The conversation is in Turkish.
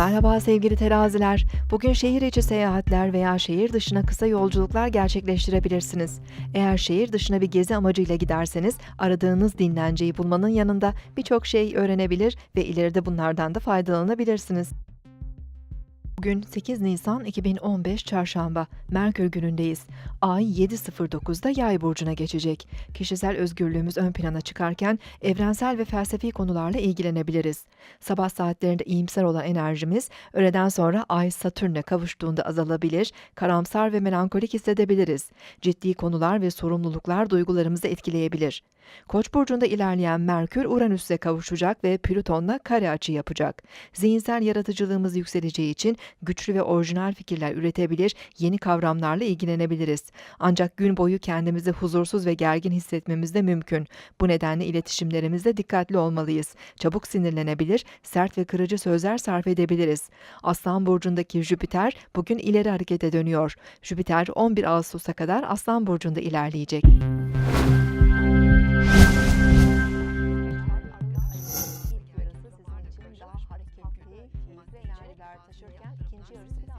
Merhaba sevgili teraziler. Bugün şehir içi seyahatler veya şehir dışına kısa yolculuklar gerçekleştirebilirsiniz. Eğer şehir dışına bir gezi amacıyla giderseniz aradığınız dinlenceyi bulmanın yanında birçok şey öğrenebilir ve ileride bunlardan da faydalanabilirsiniz. Bugün 8 Nisan 2015 Çarşamba, Merkür günündeyiz. Ay 7.09'da Yay burcuna geçecek. Kişisel özgürlüğümüz ön plana çıkarken evrensel ve felsefi konularla ilgilenebiliriz. Sabah saatlerinde iyimser olan enerjimiz öğleden sonra Ay Satürn'e kavuştuğunda azalabilir, karamsar ve melankolik hissedebiliriz. Ciddi konular ve sorumluluklar duygularımızı etkileyebilir. Koç burcunda ilerleyen Merkür Uranüs'e kavuşacak ve Plüton'la kare açı yapacak. Zihinsel yaratıcılığımız yükseleceği için güçlü ve orijinal fikirler üretebilir, yeni kavramlarla ilgilenebiliriz. Ancak gün boyu kendimizi huzursuz ve gergin hissetmemiz de mümkün. Bu nedenle iletişimlerimizde dikkatli olmalıyız. Çabuk sinirlenebilir, sert ve kırıcı sözler sarf edebiliriz. Aslan burcundaki Jüpiter bugün ileri harekete dönüyor. Jüpiter 11 Ağustos'a kadar Aslan burcunda ilerleyecek. miktarda artaşırken ikinci yarısında